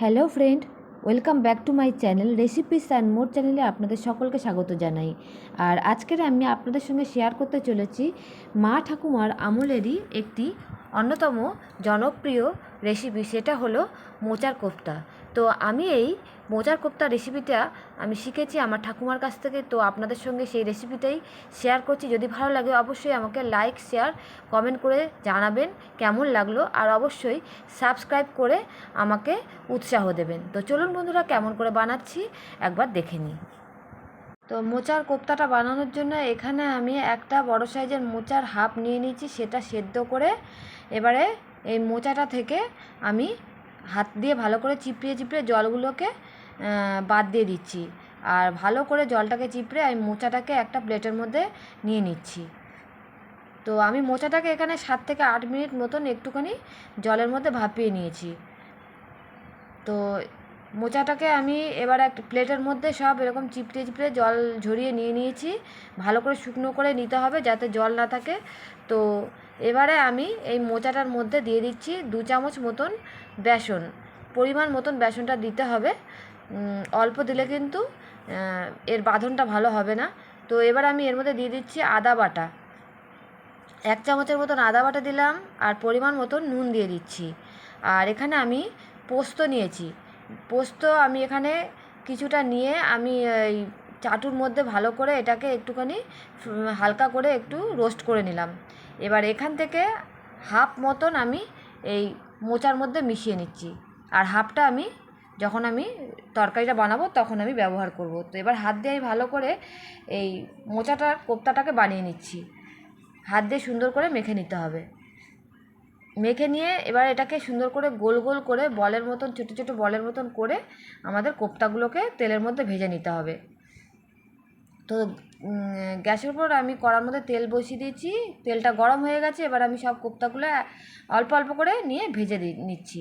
Hello friend, welcome back to my channel recipes and more চ্যানেলে আপনাদের সকলকে স্বাগত জানাই। আর আজকের আমি আপনাদের সঙ্গে শেয়ার করতে চলেছি মা ঠাকুমার আমলেরই একটি অন্যতম জনপ্রিয় রেসিপি, সেটা হলো মোচার কোপ্তা তো আমি এই মোচার কোপ্তা রেসিপিটা আমি শিখেছি আমার ঠাকুমার কাছ থেকে। তো আপনাদের সঙ্গে সেই রেসিপিটাই শেয়ার করছি। যদি ভালো লাগে অবশ্যই আমাকে লাইক শেয়ার কমেন্ট করে জানাবেন কেমন লাগল। আর অবশ্যই সাবস্ক্রাইব করে আমাকে উৎসাহ দেবেন। তো চলুন বন্ধুরা কেমন করে বানাচ্ছি একবার দেখে নিই। তো মোচার কোপ্তাটা বানানোর জন্য এখানে আমি একটা বড় সাইজের মোচার হাফ নিয়ে নিয়েছি। সেটা সেদ্ধ করে এবারে এই মোচাটা থেকে আমি হাত দিয়ে ভালো করে চিপড়িয়ে চিপড়িয়ে জলগুলোকে বাদ দিয়ে দিচ্ছি। আর ভালো করে জলটাকে চিপড়ে আমি মোচাটাকে একটা প্লেটের মধ্যে নিয়ে নিচ্ছি। তো আমি মোচাটাকে এখানে সাত থেকে আট মিনিট মতন একটুখানি জলের মধ্যে ভাপিয়ে নিয়েছি। তো মোচাটাকে আমি এবার এক প্লেটের মধ্যে সব এরকম চিপড়ে চিপড়ে জল ঝরিয়ে নিয়ে নিয়েছি। ভালো করে শুকনো করে নিতে হবে যাতে জল না থাকে। তো এবারে আমি এই মোচাটার মধ্যে দিয়ে দিচ্ছি দু চামচ মতন বেসন, পরিমাণ মতন বেসনটা দিতে হবে। অল্প দিলে কিন্তু এর বাঁধনটা ভালো হবে না। তো এবার আমি এর মধ্যে দিয়ে দিচ্ছি আদা বাটা। এক চামচের মতন আদা বাটা দিলাম আর পরিমাণ মতন নুন দিয়ে দিচ্ছি। আর এখানে আমি পোস্ত নিয়েছি। পোস্ত আমি এখানে কিছুটা নিয়ে আমি এই চাটুর মধ্যে ভালো করে এটাকে একটুখানি হালকা করে একটু রোস্ট করে নিলাম। এবার এখান থেকে হাফ মতন আমি এই মোচার মধ্যে মিশিয়ে নিচ্ছি। আর হাফটা আমি যখন আমি তরকারিটা বানাবো তখন আমি ব্যবহার করব। তো এবার হাত দিয়ে আমি ভালো করে এই মোচাটার কোপ্তাটাকে বানিয়ে নিচ্ছি। হাত দিয়ে সুন্দর করে মেখে নিতে হবে। মেখে নিয়ে এবার এটাকে সুন্দর করে গোল গোল করে বলের মতন, ছোটো ছোটো বলের মতন করে আমাদের কোপ্তাগুলোকে তেলের মধ্যে ভেজে নিতে হবে। তো গ্যাসের উপর আমি কড়ার মধ্যে তেল বসিয়ে দিয়েছি। তেলটা গরম হয়ে গেছে, এবার আমি সব কোপ্তাগুলো অল্প অল্প করে নিয়ে ভেজে দি, নিচ্ছি।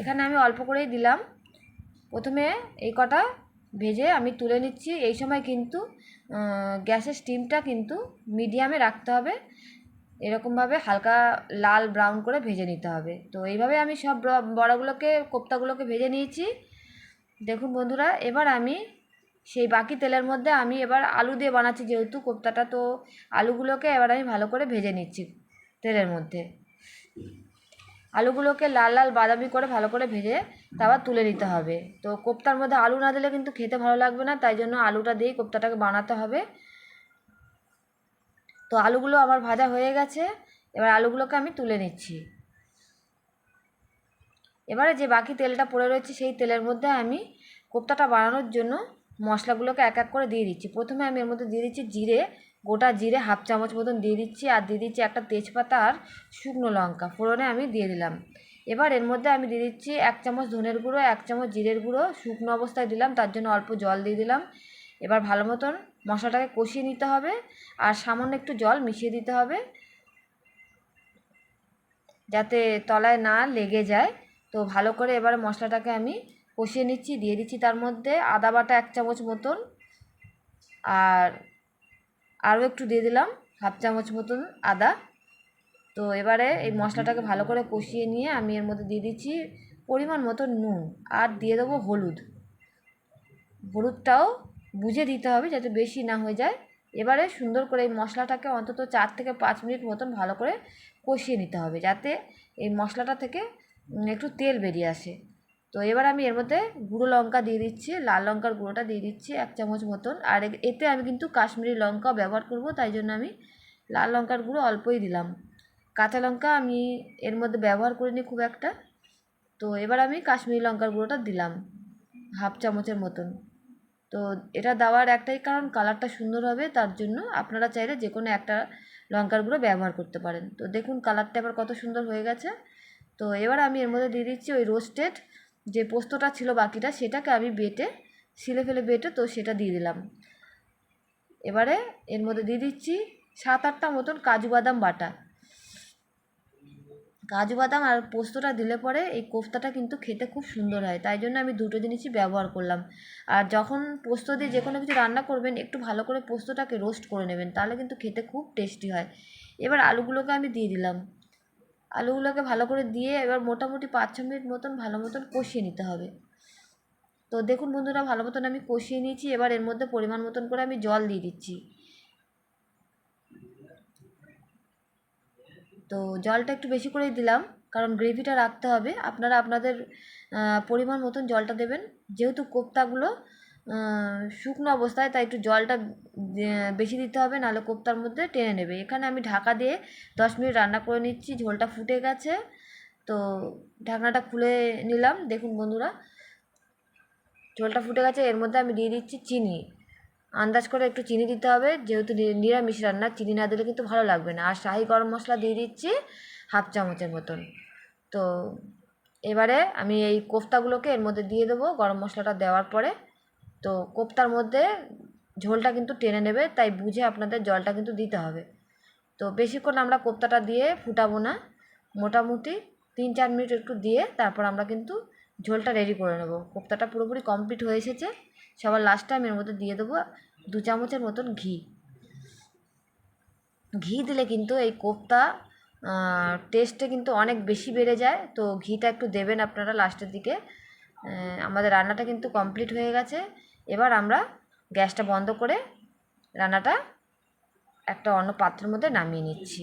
এখানে আমি অল্প করেই দিলাম। প্রথমে এই কটা ভেজে আমি তুলে নিচ্ছি। এই সময় কিন্তু গ্যাসের স্টিমটা কিন্তু মিডিয়ামে রাখতে হবে। এরকমভাবে হালকা লাল ব্রাউন করে ভেজে নিতে হবে। তো এইভাবে আমি সব বড়াগুলোকে, কোপ্তাগুলোকে ভেজে নিয়েছি। দেখুন বন্ধুরা, এবার আমি সেই বাকি তেলের মধ্যে আমি এবার আলু দিয়ে বানাচ্ছি যেহেতু কোপ্তাটা, তো আলুগুলোকে এবার আমি ভালো করে ভেজে নিচ্ছি তেলের মধ্যে। আলুগুলোকে লাল লাল বাদামি করে ভালো করে ভেজে তারপর তুলে নিতে হবে। তো কোপ্তার মধ্যে আলু না দিলে কিন্তু খেতে ভালো লাগবে না, তাই জন্য আলুটা দিয়েই কোপ্তাটাকে বানাতে হবে। তো আলুগুলো আমার ভাজা হয়ে গেছে। এবার আলুগুলোকে আমি তুলে নিচ্ছি। এবারে যে বাকি তেলটা পড়ে রয়েছে, সেই তেলের মধ্যে আমি কোপ্তাটা বানানোর জন্য মশলাগুলোকে এক এক করে দিয়ে দিচ্ছি। প্রথমে আমি এর মধ্যে দিয়ে দিচ্ছি জিরে, গোটা জিরে হাফ চামচ মতন দিয়ে দিচ্ছি আর দিয়ে দিচ্ছি একটা তেজপাতা আর শুকনো লঙ্কা। ফোড়নে আমি দিয়ে দিলাম। এবার এর মধ্যে আমি দিয়ে দিচ্ছি এক চামচ ধনের গুঁড়ো, এক চামচ জিরের গুঁড়ো। শুকনো অবস্থায় দিলাম, তার জন্য অল্প জল দিয়ে দিলাম। এবার ভালো মতন মশলাটাকে কষিয়ে নিতে হবে আর সামান্য একটু জল মিশিয়ে দিতে হবে যাতে তলায় না লেগে যায়। তো ভালো করে এবারে মশলাটাকে আমি কষিয়ে নিচ্ছি, দিয়ে দিচ্ছি তার মধ্যে আদা বাটা এক চামচ মতন আর আরও একটু দিয়ে দিলাম হাফ চামচ মতন আদা। তো এবারে এই মশলাটাকে ভালো করে কষিয়ে নিয়ে আমি এর মধ্যে দিয়ে দিচ্ছি পরিমাণ মতো নুন আর দিয়ে দেবো হলুদ। হলুদটাও বুঝে দিতে হবে যাতে বেশি না হয়ে যায়। এবারে সুন্দর করে এই মশলাটাকে অন্তত চার থেকে পাঁচ মিনিট মতন ভালো করে কষিয়ে নিতে হবে যাতে এই মশলাটা থেকে একটু তেল বেরিয়ে আসে। তো এবার আমি এর মধ্যে গুঁড়ো লঙ্কা দিয়ে দিচ্ছি, লাল লঙ্কার গুঁড়োটা দিয়ে দিচ্ছি এক চামচ মতন। আর এতে আমি কিন্তু কাশ্মীরি লঙ্কা ব্যবহার করব, তাই জন্য আমি লাল লঙ্কার গুঁড়ো অল্পই দিলাম। কাঁচা লঙ্কা আমি এর মধ্যে ব্যবহার করিনি খুব একটা। তো এবার আমি কাশ্মীরি লঙ্কার গুঁড়োটা দিলাম, হাফ চামচের মতন। তো এটা দেওয়ার একটাই কারণ, কালারটা সুন্দর হবে, তার জন্য আপনারা চাইলে যে কোনো একটা লঙ্কার গুঁড়ো ব্যবহার করতে পারেন। তো দেখুন কালারটা এবার কত সুন্দর হয়ে গেছে। তো এবার আমি এর মধ্যে দিয়ে দিচ্ছি ওই রোস্টেড যে পোস্তটা ছিল বাকিটা, সেটাকে আমি বেটে, শিলে ফেলে বেটে তো সেটা দিয়ে দিলাম। এবারে এর মধ্যে দিয়ে দিচ্ছি সাত আটটা মতন কাজু বাদাম বাটা। কাজু বাদাম আর পোস্তটা দিলে পরে এই কোফতাটা কিন্তু খেতে খুব সুন্দর হয়। তাই জন্য আমি দুটো জিনিসই ব্যবহার করলাম। আর যখন পোস্ত দিয়ে যে কোনো কিছু রান্না করবেন, একটু ভালো করে পোস্তটাকে রোস্ট করে নেবেন, তাহলে কিন্তু খেতে খুব টেস্টি হয়। এবার আলুগুলোকে আমি দিয়ে দিলাম। আলুগুলোকে ভালো করে দিয়ে এবার মোটামুটি পাঁচ ছ মিনিট মতন ভালো মতন কষিয়ে নিতে হবে। তো দেখুন বন্ধুরা, ভালো মতন আমি কষিয়ে নিয়েছি। এবার এর মধ্যে পরিমাণ মতন করে আমি জল দিয়ে দিচ্ছি। তো জলটা একটু বেশি করেই দিলাম, কারণ গ্রেভিটা রাখতে হবে। আপনারা আপনাদের পরিমাণ মতন জলটা দেবেন। যেহেতু কোপ্তাগুলো শুকনো অবস্থায়, তাই একটু জলটা বেশি দিতে হবে, নাহলে কোপ্তার মধ্যে টেনে নেবে। এখানে আমি ঢাকা দিয়ে দশ মিনিট রান্না করে নিচ্ছি, ঝোলটা ফুটে গেছে। তো ঢাকনাটা খুলে নিলাম। দেখুন বন্ধুরা, ঝোলটা ফুটে গেছে। এর মধ্যে আমি দিয়ে দিচ্ছি চিনি। আন্দাজ করে একটু চিনি দিতে হবে। যেহেতু নিরামিষ রান্না, চিনি না দিলে কিন্তু ভালো লাগবে না। আর শাহি গরম মশলা দিয়ে দিচ্ছি হাফ চামচের মতন। তো এবারে আমি এই কোফতাগুলোকে এর মধ্যে দিয়ে দেবো গরম মশলাটা দেওয়ার পরে। তো কোফতার মধ্যে ঝোলটা কিন্তু টেনে নেবে, তাই বুঝে আপনাদের জলটা কিন্তু দিতে হবে। তো বেশিক্ষণ আমরা কোফতাটা দিয়ে ফুটাবো না। মোটামুটি তিন চার মিনিট একটু দিয়ে তারপর আমরা কিন্তু ঝোলটা রেডি করে নেব। কোফতাটা পুরোপুরি কমপ্লিট হয়ে এসেছে। সবার লাস্টে আমি এর মধ্যে দিয়ে দেবো দু চামচের মতন ঘি। ঘি দিলে কিন্তু এই কোফতা টেস্টে কিন্তু অনেক বেশি বেড়ে যায়। তো ঘিটা একটু দেবেন আপনারা লাস্টের দিকে। আমাদের রান্নাটা কিন্তু কমপ্লিট হয়ে গেছে। এবার আমরা গ্যাসটা বন্ধ করে রান্নাটা একটা অন্য পাত্রের মধ্যে নামিয়ে নিচ্ছি।